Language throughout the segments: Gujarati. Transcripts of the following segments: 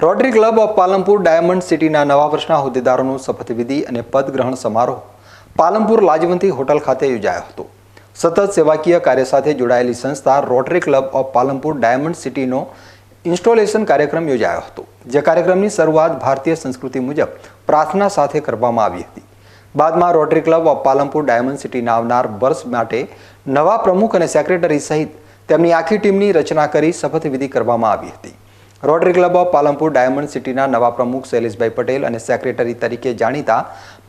Rotary Club of Palanpur Diamond સિટીના નવા વર્ષના હોદ્દેદારોનો શપથવિધિ અને પદગ્રહણ સમારોહ પાલનપુર લાજવંતી હોટલ ખાતે યોજાયો હતો. સતત સેવાકીય કાર્ય સાથે જોડાયેલી સંસ્થા Rotary Club of Palanpur Diamond સિટીનો installation કાર્યક્રમ યોજાયો હતો, જે કાર્યક્રમની શરૂઆત ભારતીય સંસ્કૃતિ મુજબ પ્રાર્થના સાથે કરવામાં આવી હતી. બાદમાં Rotary Club of Palanpur Diamond સિટીના આવનાર વર્ષ માટે નવા પ્રમુખ અને સેક્રેટરી સહિત તેમની આખી ટીમની રચના કરી શપથવિધિ કરવામાં આવી હતી. Rotary club of Palanpur diamond સિટીના નવા પ્રમુખ શૈલેષભાઈ પટેલ અને સેક્રેટરી તરીકે જાણીતા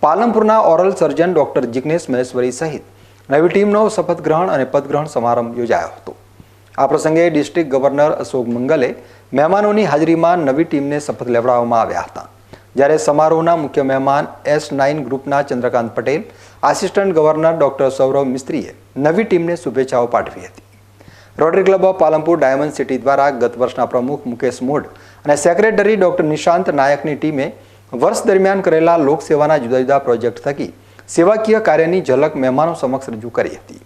પાલનપુરના oral surgeon doctor Jignesh Maheshwari સહિત નવી ટીમનો શપથ ગ્રહણ અને પદગ્રહણ સમારંભ યોજાયો હતો. આ પ્રસંગે ડિસ્ટ્રિક્ટ ગવર્નર અશોક મંગલે મહેમાનોની હાજરીમાં નવી ટીમને શપથ લેવડાવવામાં આવ્યા હતા. જ્યારે સમારોહના મુખ્ય મહેમાન એસ નાઇન ગ્રુપના Chandrakant Patel, assistant governor doctor Saurav મિસ્ત્રીએ નવી ટીમને શુભેચ્છાઓ પાઠવી હતી. Rotary Club of Palanpur Diamond City દ્વારા ગત વર્ષના પ્રમુખ મુકેશ મોઢ અને સેક્રેટરી ડોક્ટર નિશાંત નાયકની ટીમે વર્ષ દરમિયાન કરેલા લોકસેવાના જુદા જુદા પ્રોજેક્ટ થકી સેવાકીય કાર્યની ઝલક મહેમાનો સમક્ષ રજૂ કરી હતી.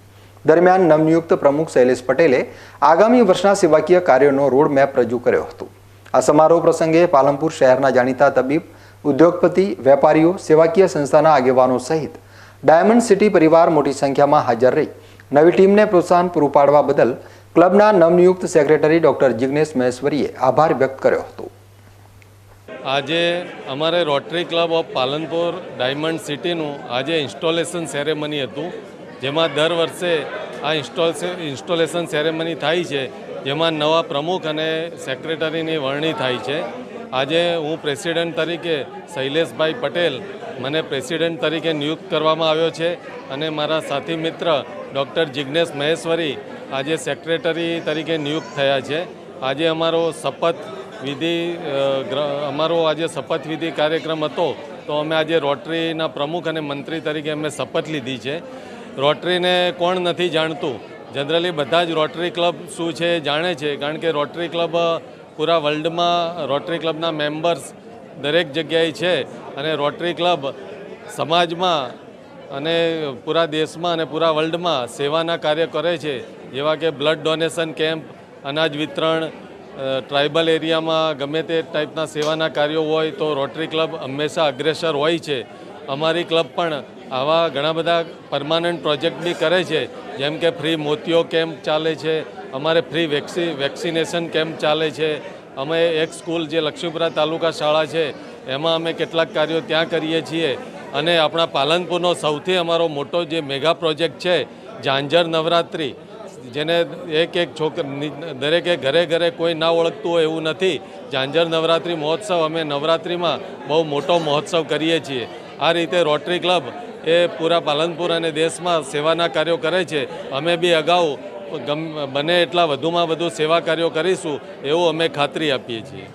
દરમિયાન નવનિયુક્ત પ્રમુખ શૈલેષ પટેલે આગામી વર્ષના સેવાકીય કાર્યોનો રોડ મેપ રજૂ કર્યો હતો. આ સમારોહ પ્રસંગે પાલનપુર શહેરના જાણીતા તબીબ, ઉદ્યોગપતિ, વેપારીઓ, સેવાકીય સંસ્થાના આગેવાનો સહિત ડાયમંડ સિટી પરિવાર મોટી સંખ્યામાં હાજર રહી. નવી ટીમને પ્રોત્સાહન પૂરું પાડવા બદલ ક્લબના નવનિયુક્ત સેક્રેટરી ડોક્ટર જિગ્નેશ મહેશ્વરીએ આભાર વ્યક્ત કર્યો હતો. આજે અમારે Rotary Club of Palanpur Diamond સિટીનું આજે ઇન્સ્ટોલેશન સેરેમની હતું, જેમાં દર વર્ષે આ ઇન્સ્ટોલ ઇન્સ્ટોલેશન સેરેમની થાય છે, જેમાં નવા પ્રમુખ અને સેક્રેટરીની વરણી થાય છે. આજે હું પ્રેસિડેન્ટ તરીકે શૈલેષભાઈ પટેલ મને પ્રેસિડેન્ટ તરીકે નિયુક્ત કરવામાં આવ્યો છે અને મારા સાથી મિત્ર ડૉક્ટર જિજ્ઞેશ મહેશ્વરી આજે સેક્રેટરી તરીકે નિયુક્ત થયા છે. આજે અમારો શપથ વિધિ અમારો આજે શપથવિધિ કાર્યક્રમ હતો, તો અમે આજે રોટરીના પ્રમુખ અને મંત્રી તરીકે અમે શપથ લીધી છે. રોટરીને કોણ નથી જાણતું? જનરલી બધા જ રોટરી ક્લબ શું છે જાણે છે, કારણ કે રોટરી ક્લબ પૂરા વર્લ્ડમાં રોટરી ક્લબના મેમ્બર્સ દરેક જગ્યાએ છે અને રોટરી ક્લબ સમાજમાં અને પૂરા દેશમાં અને પૂરા વર્લ્ડમાં સેવાના કાર્ય કરે છે. જેવા કે બ્લડ ડોનેશન કેમ્પ, અનાજ વિતરણ ટ્રાઇબલ એરિયામાં ગમે તે ટાઈપના સેવાના કાર્યો હોય તો રોટરી ક્લબ હંમેશા અગ્રેસર હોય છે. અમારી ક્લબ પણ આવા ઘણા બધા પરમાનન્ટ પ્રોજેક્ટ બી કરે છે. જેમ કે ફ્રી મોતિયો કેમ્પ ચાલે છે, અમારે ફ્રી વેક્સી, વેક્સિનેશન કેમ્પ ચાલે છે. અમે એક સ્કૂલ જે લક્ષ્મીપુરા તાલુકા શાળા છે, એમાં અમે કેટલાક કાર્યો ત્યાં કરીએ છીએ. અને આપણા પાલનપુરનો સૌથી અમારો મોટો જે મેગા પ્રોજેક્ટ છે, ઝાંઝર નવરાત્રિ, જેને એક એક છોકર, દરેકે ઘરે ઘરે કોઈ ના ઓળખતું હોય એવું નથી. ઝાંઝર નવરાત્રિ મહોત્સવ અમે નવરાત્રિમાં બહુ મોટો મહોત્સવ કરીએ છીએ. આ રીતે રોટરી ક્લબ એ પૂરા પાલનપુર અને દેશમાં સેવાના કાર્યો કરે છે. અમે બી અગાઉ ગમ, બને એટલા વધુમાં વધુ સેવા કાર્યો કરીશું, એવું અમે ખાતરી આપીએ છીએ.